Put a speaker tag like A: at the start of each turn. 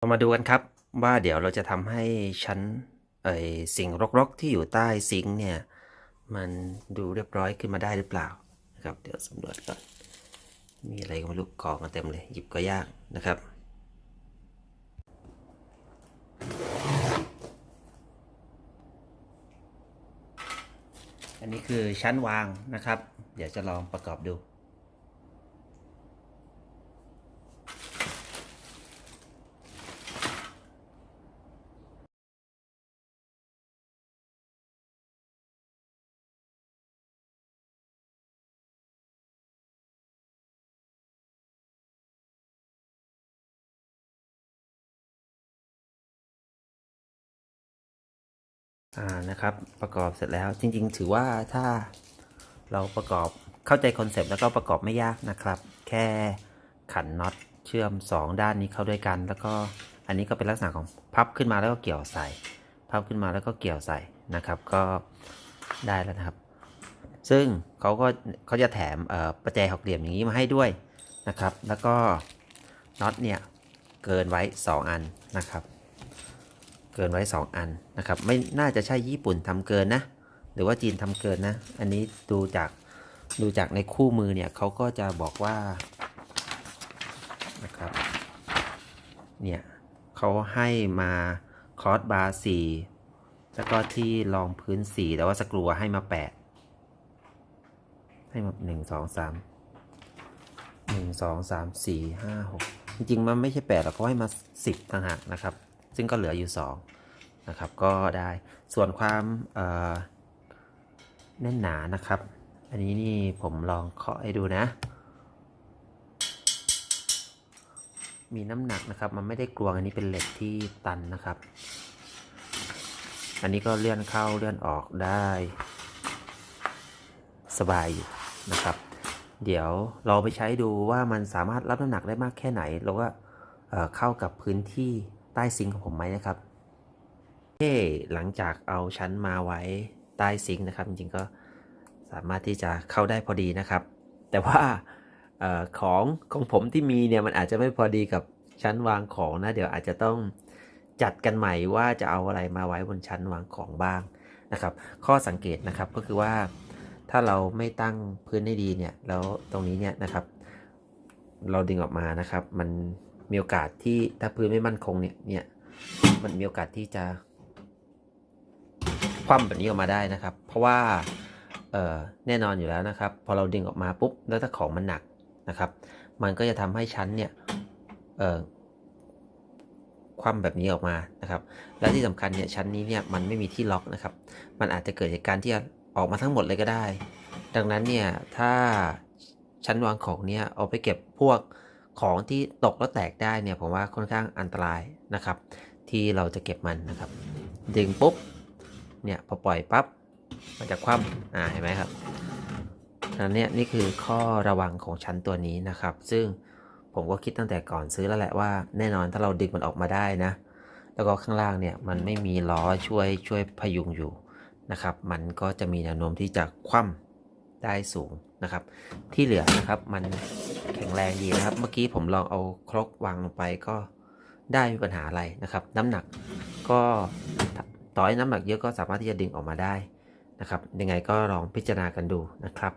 A: เรามาดูกันครับว่าเดี๋ยวเราจะทำให้ชั้นเอ่ยสิ่งรกๆ ที่อยู่ใต้ซิงค์เนี่ย มันดูเรียบร้อยขึ้นมาได้หรือเปล่านะครับ เดี๋ยวสำรวจก่อนมีอะไรก็ไม่รู้กองกันเต็มเลย หยิบก็ยากนะครับ อันนี้คือชั้นวางนะครับ เดี๋ยวจะลองประกอบดู อ่านะครับประกอบเสร็จแล้วจริง ๆ ถือว่าถ้าเราประกอบเข้าใจคอนเซปต์แล้วก็ประกอบไม่ยากนะครับ แค่ขันน็อตเชื่อม 2 ด้านนี้เข้าด้วยกัน แล้วก็อันนี้ก็เป็นลักษณะของพับขึ้นมาแล้วก็เกี่ยวใส่ พับขึ้นมาแล้วก็เกี่ยวใส่นะครับ ก็ได้แล้วนะครับ ซึ่งเขาก็เขาจะแถมประแจหกเหลี่ยมอย่างนี้มาให้ด้วยนะครับ แล้วก็น็อตเนี่ยเกินไว้ 2 อันนะครับ เกินไว้ 2 อันนะครับ ไม่น่าจะใช่ญี่ปุ่นทำเกินนะ หรือว่าจีนทำเกินนะ อันนี้ดูจากดูจากในคู่มือเนี่ยเขาก็จะบอกว่านะครับเนี่ยเขาให้มาคอร์สบาร์สี่แล้วก็ที่รองพื้นสี่แต่ว่าสกรูให้มา8ให้มาหนึ่งสองสามหนึ่งสองสามสี่ห้าหกจริงๆ มันไม่ใช่แปดหรอกเขาให้มาสิบต่างหากนะครับ ซึ่งก็เหลืออยู่สองนะครับก็ได้ส่วนความแน่นหนานะครับ อันนี้นี่ผมลองเคาะให้ดูนะ มีน้ำหนักนะครับมันไม่ได้กลวงอันนี้เป็นเหล็กที่ตันนะครับ อันนี้ก็เลื่อนเข้าเลื่อนออกได้สบายอยู่นะครับ เดี๋ยวเราไปใช้ดูว่ามันสามารถรับน้ำหนักได้มากแค่ไหน แล้วก็เข้ากับพื้นที่ ต้ซิงของผมไหมนะครับเฮ้หลังจากเอาชั้นมาไว้ใต้ซิงนะครับ จริงๆก็สามารถที่จะเข้าได้พอดีนะครับ แต่ว่าออของของผมที่มีเนี่ยมันอาจจะไม่พอดีกับชั้นวางของนะ เดี๋ยวอาจจะต้องจัดกันใหม่ว่าจะเอาอะไรมาไว้บนชั้นวางของบ้างนะครับ ข้อสังเกตนะครับก็คือว่าถ้าเราไม่ตั้งพื้นให้ดีเนี่ยแล้วตรงนี้เนี่ยนะครับ เราดึงออกมานะครับ มัน มีโอกาสที่ถ้าพื้นไม่มั่นคงเนี่ยเนี่ยมันมีโอกาสที่จะคว่ำแบบนี้ออกมาได้นะครับ เพราะว่าเออแน่นอนอยู่แล้วนะครับ พอเราดึงออกมาปุ๊บแล้วถ้าของมันหนักนะครับ มันก็จะทำให้ชั้นเนี่ยเออคว่ำแบบนี้ออกมานะครับ และที่สำคัญเนี่ยชั้นนี้เนี่ยมันไม่มีที่ล็อกนะครับ มันอาจจะเกิดเหตุการณ์ที่ออกมาทั้งหมดเลยก็ได้ ดังนั้นเนี่ยถ้าชั้นวางของเนี่ยเอาไปเก็บพวก ของที่ตกแล้วแตกได้เนี่ยผมว่าค่อนข้างอันตรายนะครับ ที่เราจะเก็บมันนะครับ ดึงปุ๊บเนี่ยพอปล่อยปั๊บมันจะคว่ำอ่าเห็นไหมครับดันั้นเนี่ยนี่คือข้อระวังของชั้นตัวนี้นะครับ ซึ่งผมก็คิดตั้งแต่ก่อนซื้อแล้วแหละว่าแน่นอนถ้าเราดึงมันออกมาได้นะ แล้วก็ข้างล่างเนี่ยมันไม่มีล้อช่วยช่วยพยุงอยู่นะครับ มันก็จะมีแนวโน้มที่จะคว่ำได้สูงนะครับ ที่เหลือนะครับมัน งแรงดีนะครับ เมื่อกี้ผมลองเอาครกวางลงไปก็ได้มีปัญหาอะไรนะครับ น้ำหนักก็ต่อให้น้ำหนักเยอะก็สามารถที่จะดึงออกมาได้นะครับ ยังไงก็ลองพิจารณากันดูนะครับ